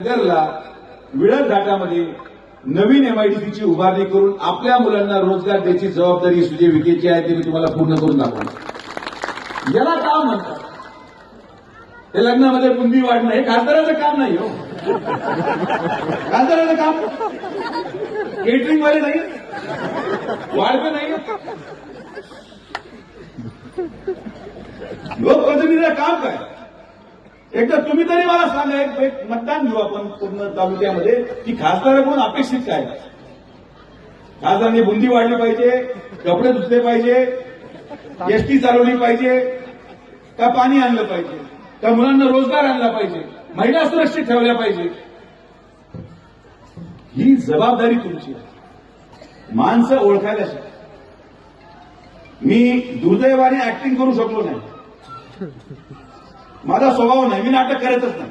सकरला विळद घाटामध्ये नवीन एमआयडीसीची उभारणी करून आपल्या मुलांना रोजगार द्यायची जबाबदारी सुजय विकेची आहे ते मी तुम्हाला पूर्ण करून दाखवणार याला काम म्हणतात? ते लग्नामध्ये बुंदी वाढणं हे खासदाराचं काम नाही हो. खासदाराचं काम केटरिंग वाले नाही. वाढत नाही. लोकप्रतिनिधीचं काम काय? एकदा तुम्ही तरी मला सांगा एक मतदान घेऊ आपण पूर्ण तालुक्यामध्ये. की खासदाराकडून अपेक्षित काय? खासदारांनी बुंदी वाढली पाहिजे कपडे धुतले पाहिजे एसटी चालवली पाहिजे का पाणी आणलं पाहिजे का मुलांना रोजगार आणला पाहिजे महिला सुरक्षित ठेवल्या पाहिजे? ही जबाबदारी तुमची आहे. माणसं ओळखायला शिका. मी दुर्दैवाने ऍक्टिंग करू शकलो नाही. माझा स्वभाव नाही मी नाटक करतच नाही.